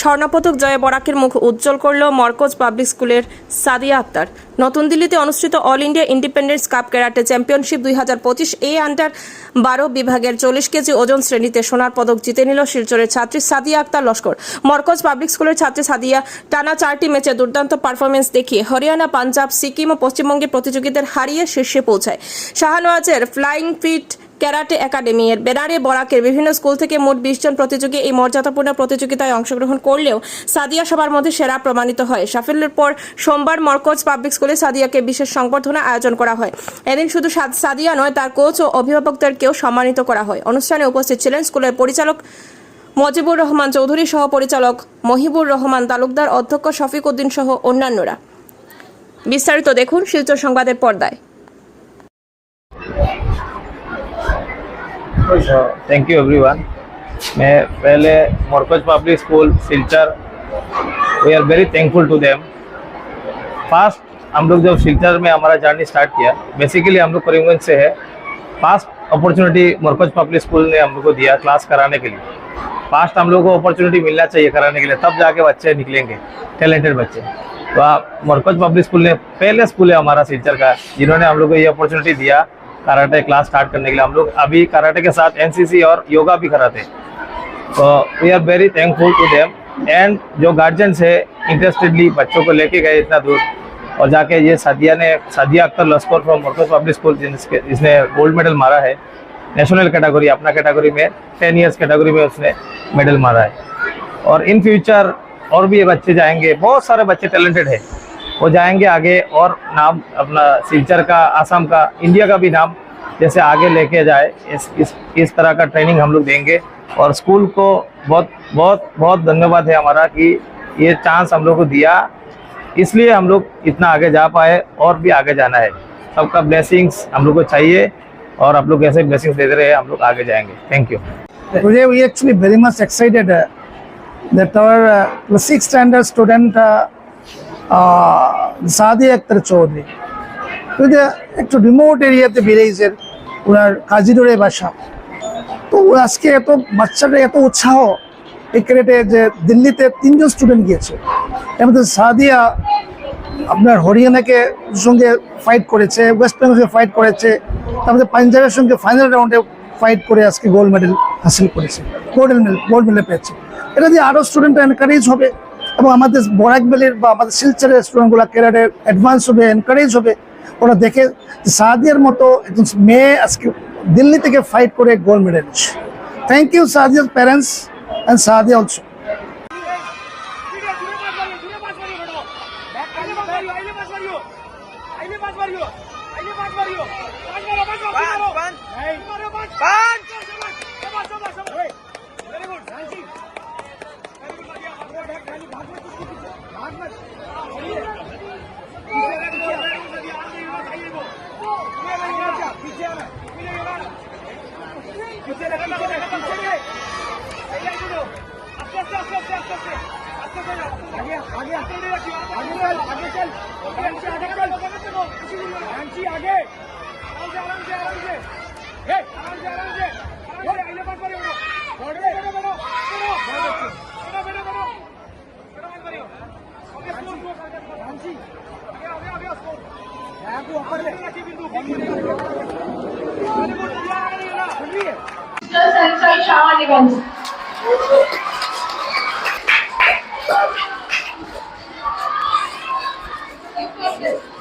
স্বর্ণপদক জয়ে বরাকের মুখ উজ্জ্বল করল মরকজ পাবলিক স্কুলের সাদিয়া আক্তার। নতুন দিল্লিতে অনুষ্ঠিত all India independence cup karate championship দুই হাজার পঁচিশ এ আন্ডার বারো বিভাগের চল্লিশ কেজি ওজন শ্রেণীতে সোনার পদক জিতে নিল শিলচরের ছাত্রী সাদিয়া আক্তার লস্কর। মরকজ পাবলিক স্কুলের ছাত্রী সাদিয়া টানা চারটি ম্যাচে দুর্দান্ত পারফরমেন্স দেখিয়ে হরিয়ানা, পাঞ্জাব, সিকিম ও পশ্চিমবঙ্গের প্রতিযোগীদের হারিয়ে শীর্ষে পৌঁছায়। শাহনওয়াজের ফ্লাইং ফিট ক্যারাটে একাডেমি এর বেনারে বরাকের বিভিন্ন স্কুল থেকে মোট বিশ জন প্রতিযোগী এই মর্যাদাপূর্ণ প্রতিযোগিতায় অংশগ্রহণ করলেও সাদিয়া সবার মধ্যে সেরা প্রমাণিত হয়। সাফল্যের পর সোমবার মরকজ পাবলিক স্কুলে সাদিয়াকে বিশেষ সংবর্ধনা আয়োজন করা হয়। এদিন শুধু সাদ- সাদিয়া নয়, তার কোচ ও অভিভাবকদেরকেও সম্মানিত করা হয়। অনুষ্ঠানে উপস্থিত ছিলেন স্কুলের পরিচালক মজিবুর রহমান চৌধুরী সহ পরিচালক মহিবুর রহমান তালুকদার, অধ্যক্ষ শফিক উদ্দিন সহ অন্যান্যরা। বিস্তারিত দেখুন শিলচর সংবাদের পর্দায়। थैंक यू एवरीवन मैं पहले Markaz public school, Silchar we are very thankful to them first हम लोग जब सिलचर में हमारा जर्नी स्टार्ट किया बेसिकली हम लोग करीमगंज से है। First opportunity Markaz public school ने हम लोग को दिया क्लास कराने के लिए। फास्ट हम लोग को अपॉर्चुनिटी मिलना चाहिए कराने के लिए। तब जाके बच्चे निकलेंगे टैलेंटेड बच्चे। तो आप मोरकज पब्लिक स्कूल ने पहले स्कूल है हमारा सिलचर का, जिन्होंने हम लोग को ये अपॉर्चुनिटी दिया। कराटे क्लास स्टार्ट करने के लिए हम लोग अभी कराटे के साथ एनसीसी और योगा भी कराते तो we are very thankful to them and जो गार्जियंस है इंटरेस्टेडली बच्चों को लेके गए इतना दूर। और जाके ये सादिया ने, Sadia Akhtar Laskar from Markaz public school जिसके जिसने गोल्ड मेडल मारा है नेशनल कैटेगरी अपना कैटेगरी में टेन इयर्स कैटेगरी में उसने मेडल मारा है। और इन फ्यूचर और भी ये बच्चे जाएँगे, बहुत सारे बच्चे टैलेंटेड है। वो जाएँगे आगे और नाम अपना सिलचर का आसाम का इंडिया का भी नाम जैसे आगे लेके जाए। इस इस इस तरह का ट्रेनिंग हम लोग देंगे। और स्कूल को बहुत बहुत बहुत धन्यवाद है हमारा कि ये चांस हम लोग को दिया। इसलिए हम लोग इतना आगे जा पाए और भी आगे जाना है। सबका ब्लेसिंग्स हम लोग को चाहिए और आप लोग ऐसे ब्लेसिंग्स देते रहे हम लोग आगे जाएँगे। Thank you Today we actually very much excited uh, that our standard student uh, Chaudhary, তো যে একটু রিমোট এরিয়াতে বেরিয়েছেন ওনার কাজিডোরে বাসা তো আজকে এত বাচ্চাটা এত উৎসাহ এই ক্যারেটে যে দিল্লিতে তিনজন স্টুডেন্ট গিয়েছে। এর মধ্যে সাদিয়া আপনার হরিয়ানাকে সঙ্গে ফাইট করেছে ওয়েস্ট বেঙ্গলের সঙ্গে ফাইট করেছে তারপরে পাঞ্জাবের সঙ্গে ফাইনাল রাউন্ডে ফাইট করে আজকে গোল্ড মেডেল হাসিল করেছে গোল্ড মেডেল গোল্ড মেডেল পেয়েছে। এটা দিয়ে আরও স্টুডেন্ট এনকারেজ হবে। এবং আমাদের বরাক ভ্যালির বা আমাদের শিলচরের স্টুডেন্টগুলো ক্যারিয়ারে অ্যাডভান্স হবে এনকারেজ হবে ওরা দেখে যে সাদিয়ার মতো একজন মেয়ে আজকে দিল্লি থেকে ফাইট করে গোল্ড মেডেল থ্যাংক ইউ সাদিয়ার parents and Sadia also Just inside Shawaniganj. Yes.